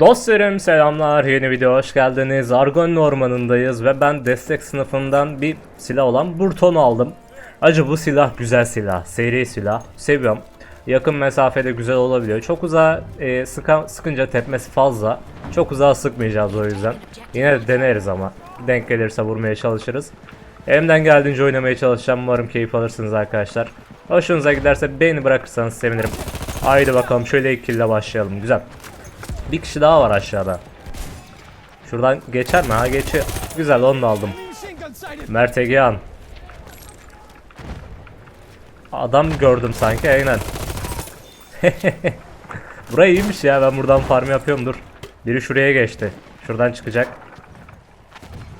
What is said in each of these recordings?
Dostlarım selamlar. Yeni video hoş geldiniz. Argon ormanındayız ve ben destek sınıfından bir silah olan Burton'u aldım. Acı bu silah güzel silah seri silah. Seviyorum. Yakın mesafede güzel olabiliyor. Çok uzağa e, sıka, sıkınca tepmesi fazla. Çok uzağa sıkmayacağız o yüzden. Yine de deneriz ama. Denk gelirse vurmaya çalışırız. Elimden geldiğince oynamaya çalışacağım. Umarım keyif alırsınız arkadaşlar. Hoşunuza giderse beğeni bırakırsanız sevinirim. Haydi bakalım şöyle ilk başlayalım. Güzel bir kişi daha var aşağıda. Şuradan geçer mi? Ha geçiyor. Güzel onu da aldım. Mert Egehan. Adam gördüm sanki aynen. Burası iyiymiş ya ben buradan farm yapıyorum dur. Biri şuraya geçti. Şuradan çıkacak.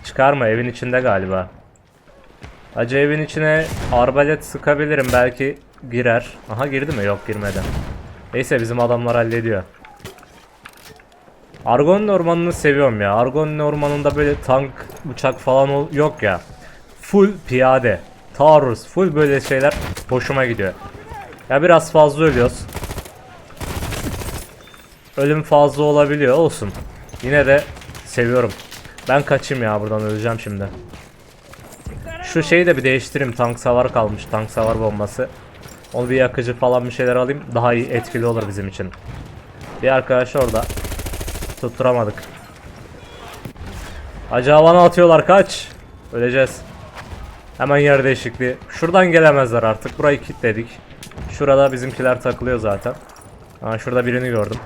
Çıkarma evin içinde galiba. Acı evin içine arbalet sıkabilirim belki girer. Aha girdi mi? Yok girmedi. Neyse bizim adamlar hallediyor. Argon ormanını seviyorum ya. Argon ormanında böyle tank, uçak falan yok ya. Full piyade. Taarruz, full böyle şeyler hoşuma gidiyor. Ya biraz fazla ölüyoruz. Ölüm fazla olabiliyor olsun. Yine de seviyorum. Ben kaçayım ya buradan öleceğim şimdi. Şu şeyi de bir değiştireyim. Tank savar kalmış. Tank savar bombası. Onu bir yakıcı falan bir şeyler alayım. Daha iyi etkili olur bizim için. Bir arkadaş orada. Tutturamadık. Acı atıyorlar kaç. Öleceğiz. Hemen yer değişikliği. Şuradan gelemezler artık. Burayı kilitledik. Şurada bizimkiler takılıyor zaten. Ha şurada birini gördüm.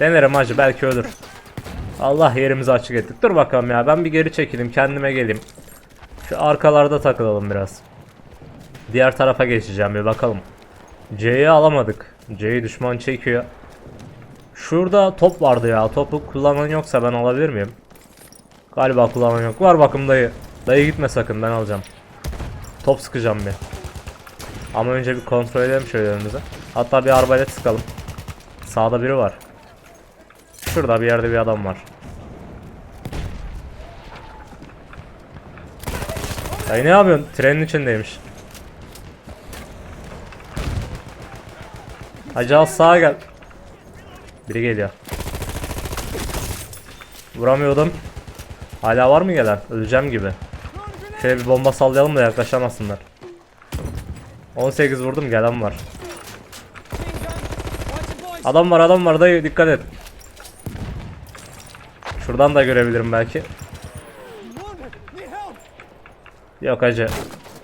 Denerim acı belki ölür. Allah yerimizi açık ettik. Dur bakalım ya ben bir geri çekileyim kendime geleyim. Şu arkalarda takılalım biraz. Diğer tarafa geçeceğim bir bakalım. C'yi alamadık. C'yi düşman çekiyor. Şurada top vardı ya. Topu kullanan yoksa ben alabilir miyim? Galiba kullanan yok. Var bakım dayı. Dayı gitme sakın ben alacağım. Top sıkacağım bir. Ama önce bir kontrol edelim şöyle önümüze. Hatta bir arbalet sıkalım. Sağda biri var. Şurada bir yerde bir adam var. Dayı ne yapıyorsun? Trenin içindeymiş. Al sağa gel. Biri geliyor. Vuramıyordum. Hala var mı gelen? Öleceğim gibi. Şöyle bir bomba sallayalım da yaklaşamasınlar. 18 vurdum gelen var. Adam var adam var dayı dikkat et. Şuradan da görebilirim belki. Yok acı.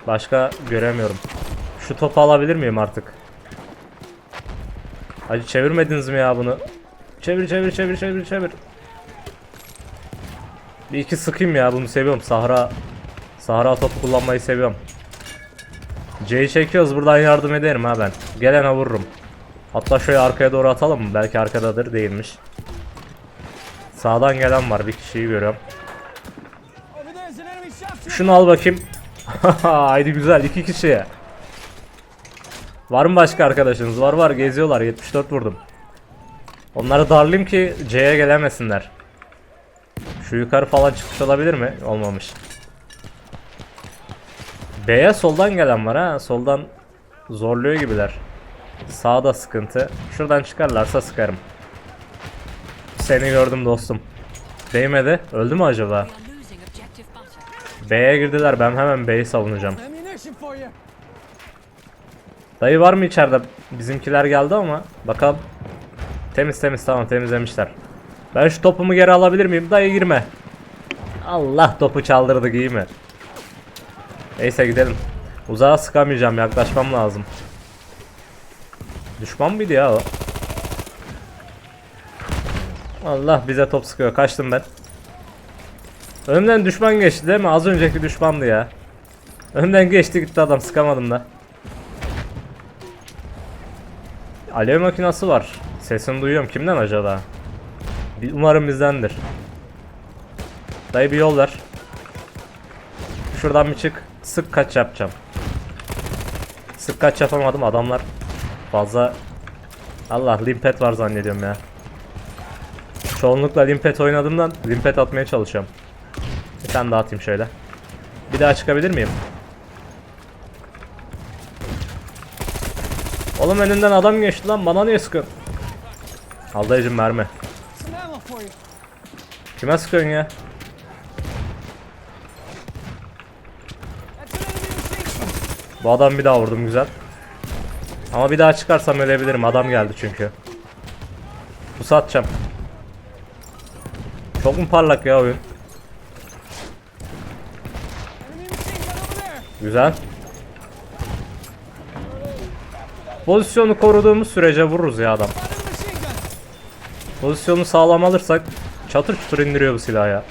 Başka göremiyorum. Şu topu alabilir miyim artık? Hacı çevirmediniz mi ya bunu? Çevir çevir çevir çevir çevir. Bir iki sıkayım ya bunu seviyorum. Sahra Sahra top kullanmayı seviyorum. C'yi çekiyoruz buradan yardım ederim ha ben. Gelene vururum. Hatta şöyle arkaya doğru atalım mı? Belki arkadadır değilmiş. Sağdan gelen var bir kişiyi görüyorum. Şunu al bakayım. Haydi güzel iki kişiye. Var mı başka arkadaşınız? Var var geziyorlar 74 vurdum. Onları darlayayım ki C'ye gelemesinler. Şu yukarı falan çıkmış olabilir mi? Olmamış. B'ye soldan gelen var ha. Soldan zorluyor gibiler. Sağda sıkıntı. Şuradan çıkarlarsa sıkarım. Seni gördüm dostum. Değmedi. Öldü mü acaba? B'ye girdiler. Ben hemen B'yi savunacağım. Dayı var mı içeride? Bizimkiler geldi ama bakalım. Temiz temiz tamam temizlemişler. Ben şu topumu geri alabilir miyim? Dayı girme. Allah topu çaldırdık iyi mi? Neyse gidelim. Uzağa sıkamayacağım yaklaşmam lazım. Düşman mıydı ya o? Allah bize top sıkıyor kaçtım ben. Önümden düşman geçti değil mi? Az önceki düşmandı ya. Önümden geçti gitti adam sıkamadım da. Alev makinası var. Sesini duyuyorum. Kimden acaba? Umarım bizdendir. Dayı bir yol ver. Şuradan bir çık. Sık kaç yapacağım. Sık kaç yapamadım. Adamlar fazla... Allah limpet var zannediyorum ya. Çoğunlukla limpet oynadığımdan limpet atmaya çalışıyorum. Bir tane daha atayım şöyle. Bir daha çıkabilir miyim? Oğlum önünden adam geçti lan bana niye sıkın? Al dayıcım mermi. Kime sıkıyorsun ya? Bu adam bir daha vurdum güzel. Ama bir daha çıkarsam ölebilirim. Adam geldi çünkü. Bu satacağım. Çok mu parlak ya oyun? Güzel. Pozisyonu koruduğumuz sürece vururuz ya adam. Pozisyonu sağlam alırsak çatır çutur indiriyor bu silahı ya.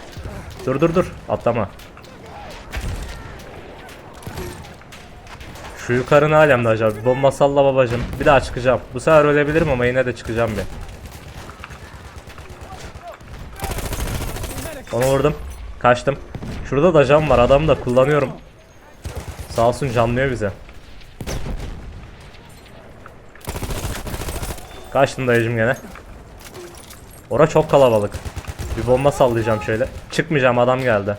Dur dur dur atlama. Şu yukarı ne alemde acaba? Bomba salla babacım. Bir daha çıkacağım. Bu sefer ölebilirim ama yine de çıkacağım bir. Onu vurdum. Kaçtım. Şurada da cam var. Adamı da kullanıyorum. Sağ olsun canlıyor bize. Kaçtım dayıcım gene. Ora çok kalabalık. Bir bomba sallayacağım şöyle. Çıkmayacağım adam geldi.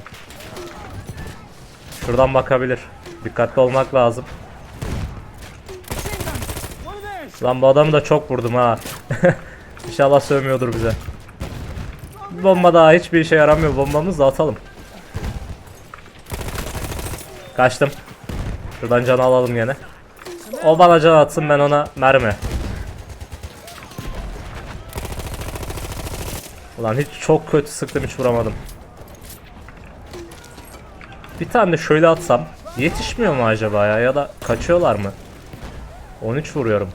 Şuradan bakabilir. Dikkatli olmak lazım. Lan bu adamı da çok vurdum ha. İnşallah sövmüyordur bize. Bomba daha hiçbir işe yaramıyor. Bombamızı da atalım. Kaçtım. Şuradan can alalım gene. O bana can atsın ben ona mermi. Ulan hiç çok kötü sıktım hiç vuramadım. Bir tane de şöyle atsam yetişmiyor mu acaba ya ya da kaçıyorlar mı? 13 vuruyorum.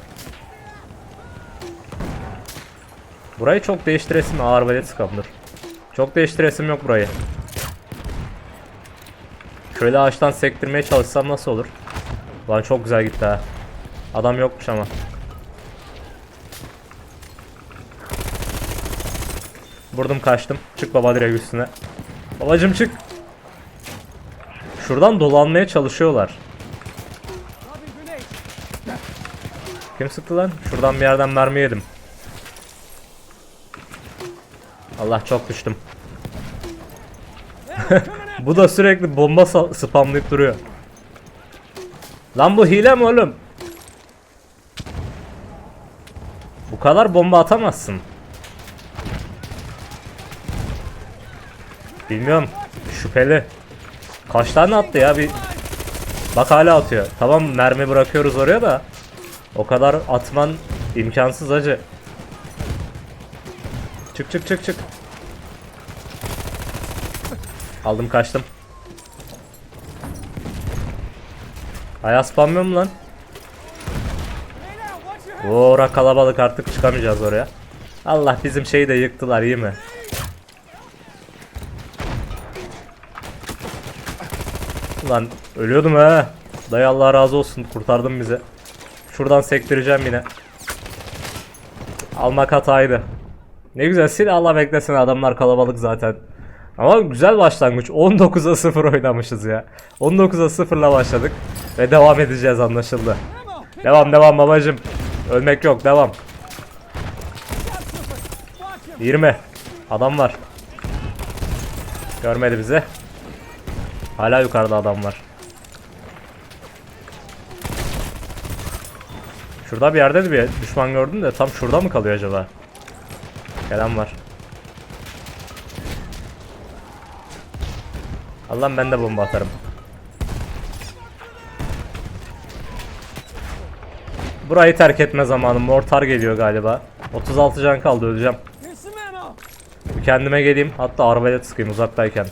Burayı çok değiştiresim ağır velet sıkamdır. Çok değiştiresim yok burayı. Şöyle ağaçtan sektirmeye çalışsam nasıl olur? Lan çok güzel gitti ha. Adam yokmuş ama. Vurdum kaçtım. Çık baba direkt üstüne. Babacım çık. Şuradan dolanmaya çalışıyorlar. Kim sıktı lan? Şuradan bir yerden mermi yedim. Allah çok düştüm. bu da sürekli bomba spamlayıp duruyor. Lan bu hile mi oğlum? Bu kadar bomba atamazsın. Bilmiyorum. Şüpheli. Kaç tane attı ya bir... Bak hala atıyor. Tamam mermi bırakıyoruz oraya da. O kadar atman imkansız acı. Çık çık çık çık. Aldım kaçtım. Ayağı spamlıyor mu lan? Oo, kalabalık artık çıkamayacağız oraya. Allah bizim şeyi de yıktılar iyi mi? Ulan ölüyordum ha. Dayı Allah razı olsun kurtardın bizi. Şuradan sektireceğim yine. Almak hataydı. Ne güzel silahla beklesin adamlar kalabalık zaten. Ama güzel başlangıç. 19'a 0 oynamışız ya. 19'a 0 ile başladık. Ve devam edeceğiz anlaşıldı. Devam devam babacım. Ölmek yok devam. up super. Watch him. 20. Adam var. Görmedi bizi. Hala yukarıda adam var. Şurada bir yerde de bir düşman gördüm de tam şurada mı kalıyor acaba? Gelen var. Allah'ım ben de bomba atarım. Burayı terk etme zamanı. Mortar geliyor galiba. 36 can kaldı öleceğim. Bir kendime geleyim. Hatta arabayla sıkayım uzaktayken.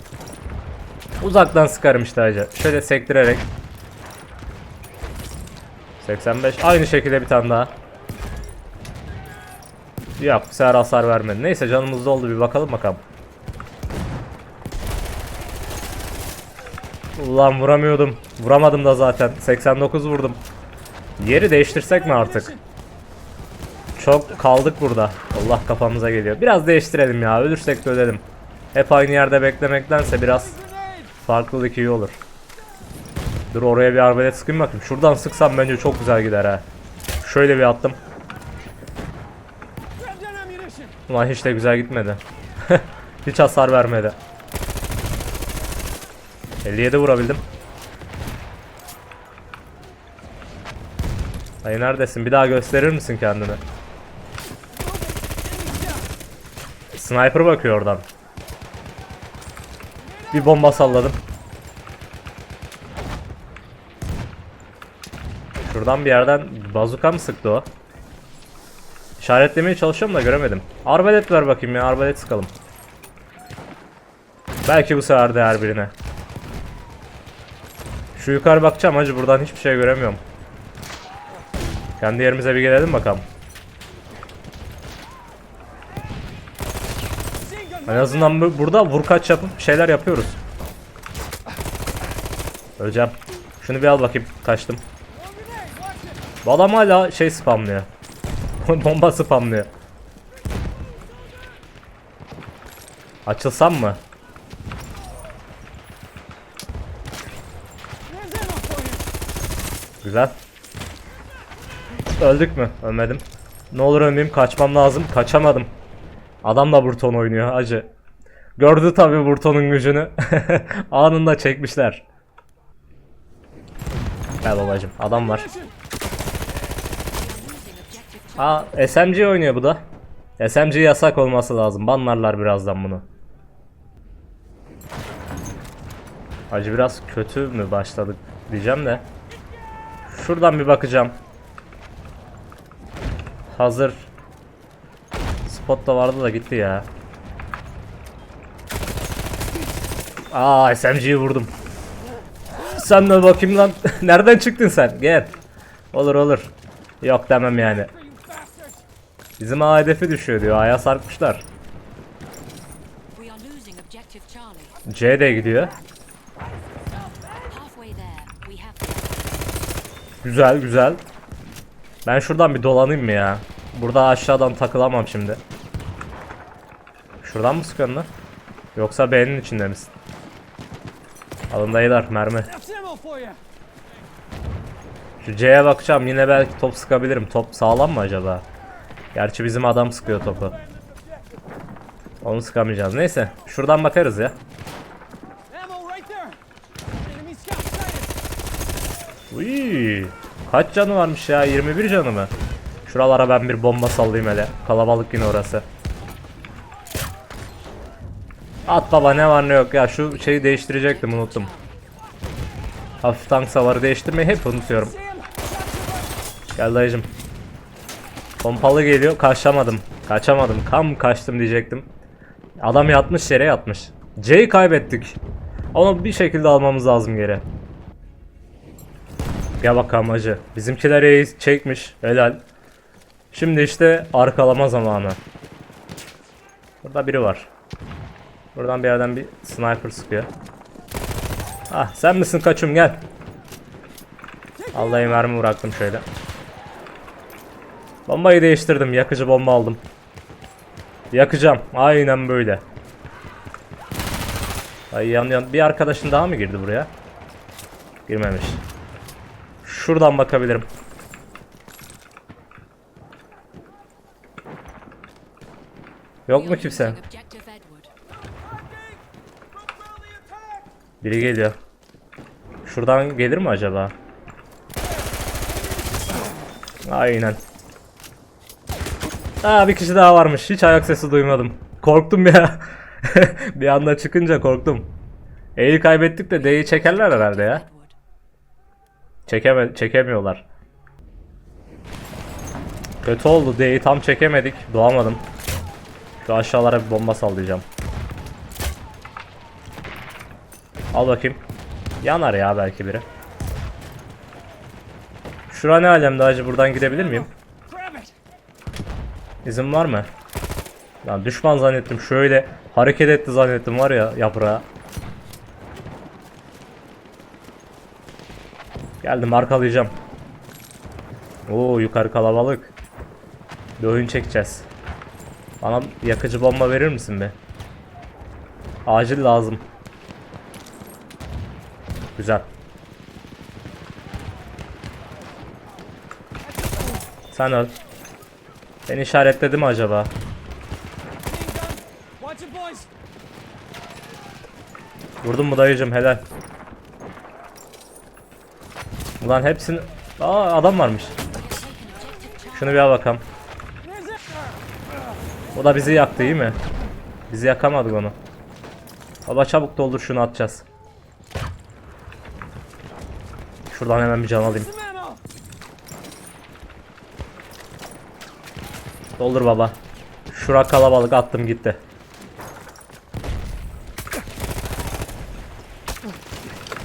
Uzaktan sıkarım işte hacı. Şöyle sektirerek. 85. Aynı şekilde bir tane daha. Yok bu sefer hasar vermedi. Neyse canımız doldu bir bakalım bakalım. Ulan vuramıyordum. Vuramadım da zaten. 89 vurdum. Yeri değiştirsek mi artık? Çok kaldık burada. Allah kafamıza geliyor. Biraz değiştirelim ya. Ölürsek de ölelim. Hep aynı yerde beklemektense biraz. Farklılık iyi olur. Dur oraya bir arbelet sıkayım bakayım. Şuradan sıksam bence çok güzel gider ha. Şöyle bir attım. Ulan hiç de güzel gitmedi. hiç hasar vermedi. 57 vurabildim. Ay neredesin? Bir daha gösterir misin kendini? Sniper bakıyor oradan. Bir bomba salladım. Şuradan bir yerden bazuka mı sıktı o? İşaretlemeye çalışıyorum da göremedim. Arbalet ver bakayım ya arbalet sıkalım. Belki bu sefer değer birine. Şu yukarı bakacağım hacı buradan hiçbir şey göremiyorum. Kendi yerimize bir gelelim bakalım. En azından bu- burada vur kaç yapıp şeyler yapıyoruz. Öleceğim. Şunu bir al bakayım kaçtım. Bu adam hala şey spamlıyor. Bomba spamlıyor. Açılsam mı? Güzel. Öldük mü? Ölmedim. Ne olur ölmeyeyim kaçmam lazım. Kaçamadım. Adam da Burton oynuyor acı. Gördü tabi Burton'un gücünü. Anında çekmişler. Gel babacım adam var. Aa SMG oynuyor bu da. SMG yasak olması lazım. Banlarlar birazdan bunu. Acı biraz kötü mü başladık diyeceğim de. Şuradan bir bakacağım. Hazır. Spot da vardı da gitti ya. Aa SMG'yi vurdum. Sen de bakayım lan. Nereden çıktın sen? Gel. Olur olur. Yok demem yani. Bizim A hedefi düşüyor diyor. A'ya sarkmışlar. C de gidiyor. Güzel güzel. Ben şuradan bir dolanayım mı ya? Burada aşağıdan takılamam şimdi. Şuradan mı sıkıyorsun lan? Yoksa B'nin içinde misin? Alın dayılar mermi. Şu C'ye bakacağım yine belki top sıkabilirim. Top sağlam mı acaba? Gerçi bizim adam sıkıyor topu. Onu sıkamayacağız. Neyse şuradan bakarız ya. Uy, kaç canı varmış ya? 21 canı mı? Şuralara ben bir bomba sallayayım hele. Kalabalık yine orası. At baba ne var ne yok ya şu şeyi değiştirecektim unuttum. Hafif tank savarı değiştirmeyi hep unutuyorum. Gel dayıcım. Pompalı geliyor kaçamadım. Kaçamadım kam kaçtım diyecektim. Adam yatmış yere yatmış. C'yi kaybettik. Onu bir şekilde almamız lazım geri. Gel bakalım hacı. Bizimkiler iyi çekmiş. Helal. Şimdi işte arkalama zamanı. Burada biri var. Buradan bir yerden bir sniper sıkıyor. Ah sen misin kaçım gel. Allah'ım mermi bıraktım şöyle. Bombayı değiştirdim. Yakıcı bomba aldım. Yakacağım. Aynen böyle. Ay yan yan. Bir arkadaşın daha mı girdi buraya? Girmemiş. Şuradan bakabilirim. Yok mu kimse? Biri geliyor. Şuradan gelir mi acaba? Aynen. Aa bir kişi daha varmış. Hiç ayak sesi duymadım. Korktum ya. bir anda çıkınca korktum. E'yi kaybettik de D'yi çekerler herhalde ya. Çekeme çekemiyorlar. Kötü oldu. D'yi tam çekemedik. Doğamadım. Şu aşağılara bir bomba sallayacağım. Al bakayım. Yanar ya belki biri. Şura ne alemde acı buradan gidebilir miyim? İzin var mı? Lan düşman zannettim. Şöyle hareket etti zannettim var ya yaprağı. Geldim arkalayacağım. Oo yukarı kalabalık. Bir oyun çekeceğiz. Bana yakıcı bomba verir misin be? Acil lazım. Güzel. Sen öl. Beni işaretledi mi acaba? Vurdum mu dayıcım helal. Ulan hepsini... Aa adam varmış. Şunu bir al bakalım. O da bizi yaktı iyi mi? Biz yakamadık onu. Baba çabuk doldur şunu atacağız. Şuradan hemen bir can alayım. Doldur baba. Şura kalabalık attım gitti.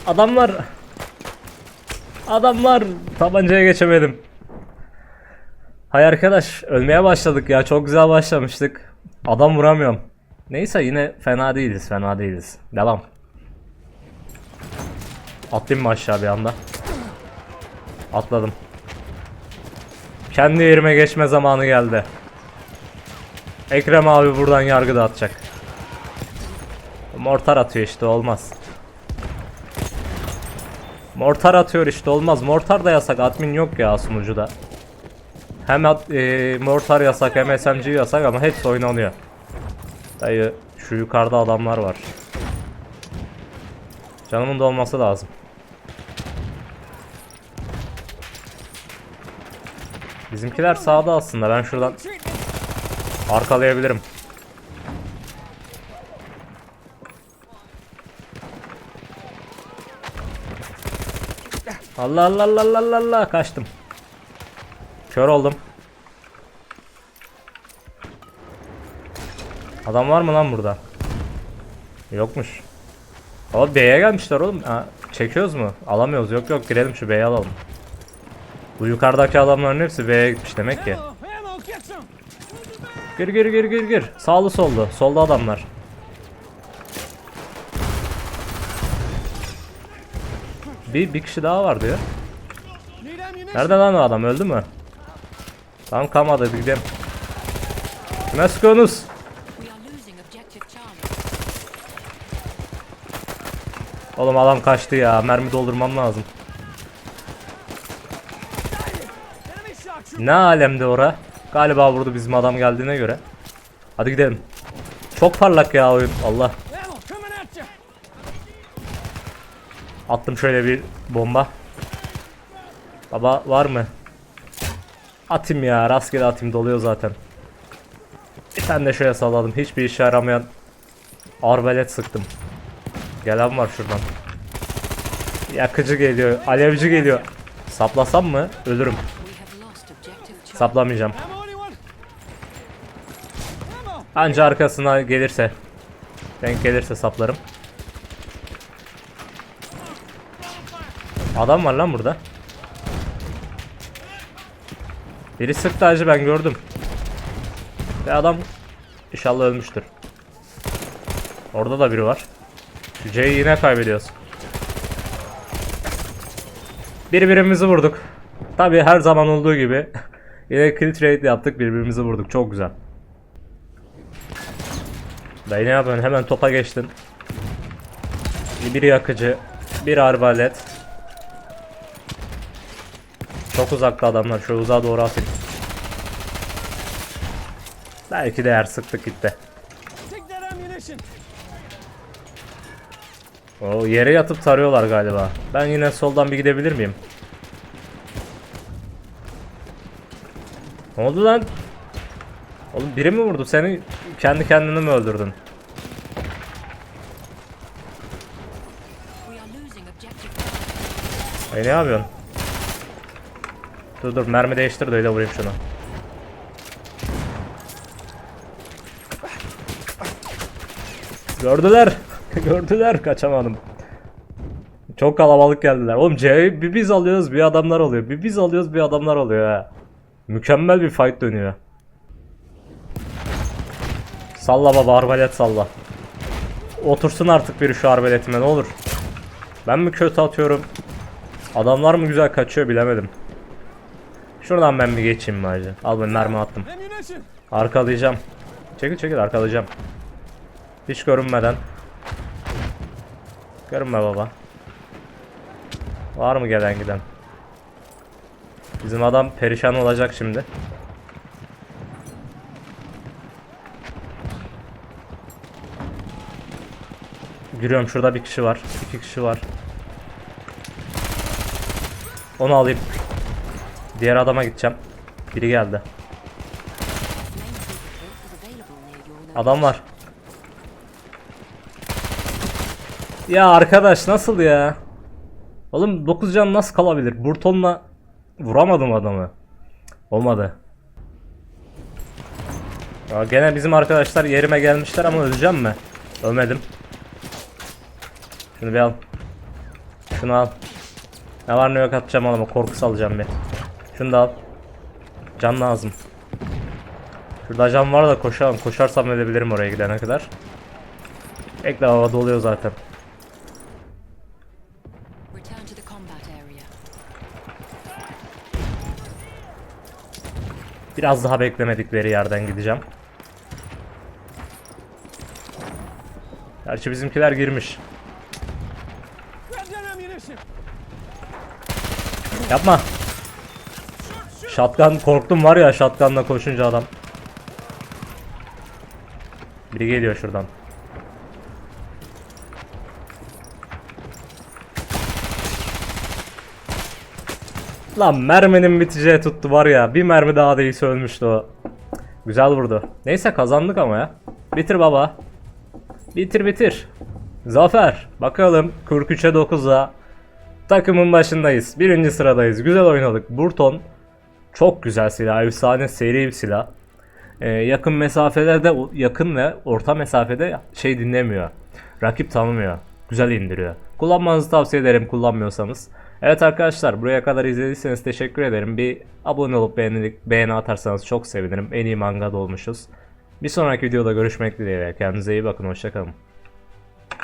Adamlar. Adamlar. Tabancaya geçemedim. Hay arkadaş ölmeye başladık ya çok güzel başlamıştık. Adam vuramıyorum. Neyse yine fena değiliz fena değiliz. Devam. Atlayayım mı aşağı bir anda? Atladım. Kendi yerime geçme zamanı geldi. Ekrem abi buradan yargı dağıtacak. Mortar atıyor işte olmaz. Mortar atıyor işte olmaz. Mortar da yasak. Admin yok ya sunucuda. Hem at, e, mortar yasak hem SMG yasak ama hepsi oynanıyor. Dayı şu yukarıda adamlar var. Canımın dolması lazım. Bizimkiler sağda aslında. Ben şuradan arkalayabilirim. Allah Allah Allah Allah Allah Allah kaçtım. Kör oldum. Adam var mı lan burada? Yokmuş. Ama B'ye gelmişler oğlum. Ha, çekiyoruz mu? Alamıyoruz. Yok yok girelim şu B'ye alalım. Bu yukarıdaki adamların hepsi B'ye gitmiş demek ki. Gir gir gir gir gir. Sağlı sollu. Solda adamlar. Bir, bir kişi daha var diyor. Nerede lan o adam? Öldü mü? Tamam kalmadı. hadi gidelim. Kime sıkıyorsunuz? Oğlum adam kaçtı ya. Mermi doldurmam lazım. Ne alemde ora? Galiba vurdu bizim adam geldiğine göre. Hadi gidelim. Çok parlak ya oyun. Allah. Attım şöyle bir bomba. Baba var mı? Atayım ya rastgele atayım doluyor zaten. Bir tane de şöyle salladım. Hiçbir işe yaramayan arbalet sıktım. Gelen var şuradan. Yakıcı geliyor. Alevci geliyor. Saplasam mı? Ölürüm. Saplamayacağım. Anca arkasına gelirse. Denk gelirse saplarım. Adam var lan burada. Biri sıktı acı ben gördüm. Ve adam inşallah ölmüştür. Orada da biri var. Şu C'yi yine kaybediyoruz. Birbirimizi vurduk. Tabi her zaman olduğu gibi. yine kill trade yaptık birbirimizi vurduk. Çok güzel. Dayı ne yapıyorsun? Hemen topa geçtin. Bir yakıcı, bir arbalet. Çok uzakta adamlar. Şu uzağa doğru atayım. Belki de yer sıktık gitti. O yere yatıp tarıyorlar galiba. Ben yine soldan bir gidebilir miyim? Ne oldu lan? Oğlum biri mi vurdu seni? Kendi kendini mi öldürdün? Ay ne yapıyorsun? Dur dur mermi değiştir de öyle vurayım şunu. Gördüler. Gördüler kaçamadım. Çok kalabalık geldiler. Oğlum C'yi bir biz alıyoruz bir adamlar oluyor. Bir biz alıyoruz bir adamlar oluyor ha. Mükemmel bir fight dönüyor. Salla baba arbalet salla. Otursun artık biri şu arbaletime ne olur. Ben mi kötü atıyorum? Adamlar mı güzel kaçıyor bilemedim. Şuradan ben bir geçeyim mi? Al ben mermi attım. Arkalayacağım. Çekil çekil arkalayacağım. Hiç görünmeden. Görünme baba. Var mı gelen giden? Bizim adam perişan olacak şimdi. Giriyorum şurada bir kişi var. iki kişi var. Onu alayım. Diğer adama gideceğim. Biri geldi. Adam var. Ya arkadaş nasıl ya? Oğlum 9 can nasıl kalabilir? Burton'la vuramadım adamı. Olmadı. Ya gene bizim arkadaşlar yerime gelmişler ama öleceğim mi? Ölmedim. Şunu bir al. Şunu al. Ne var ne yok atacağım ama korku salacağım bir. Şunu da al. Can lazım. Şurada can var da koşalım. Koşarsam ölebilirim oraya gidene kadar. Bekle hava doluyor zaten. Biraz daha beklemedikleri yerden gideceğim. Gerçi bizimkiler girmiş. Yapma. Shotgun korktum var ya shotgunla koşunca adam. Biri geliyor şuradan. Lan merminin biteceği tuttu var ya. Bir mermi daha değilse ölmüştü o. Güzel vurdu. Neyse kazandık ama ya. Bitir baba. Bitir bitir. Zafer. Bakalım 43'e 9'a takımın başındayız. Birinci sıradayız. Güzel oynadık. Burton çok güzel silah. Efsane seri bir silah. Ee, yakın mesafede de yakın ve orta mesafede şey dinlemiyor. Rakip tanımıyor. Güzel indiriyor. Kullanmanızı tavsiye ederim kullanmıyorsanız. Evet arkadaşlar buraya kadar izlediyseniz teşekkür ederim. Bir abone olup beğeni, beğeni atarsanız çok sevinirim. En iyi mangada olmuşuz. Bir sonraki videoda görüşmek dileğiyle. Kendinize iyi bakın. Hoşçakalın.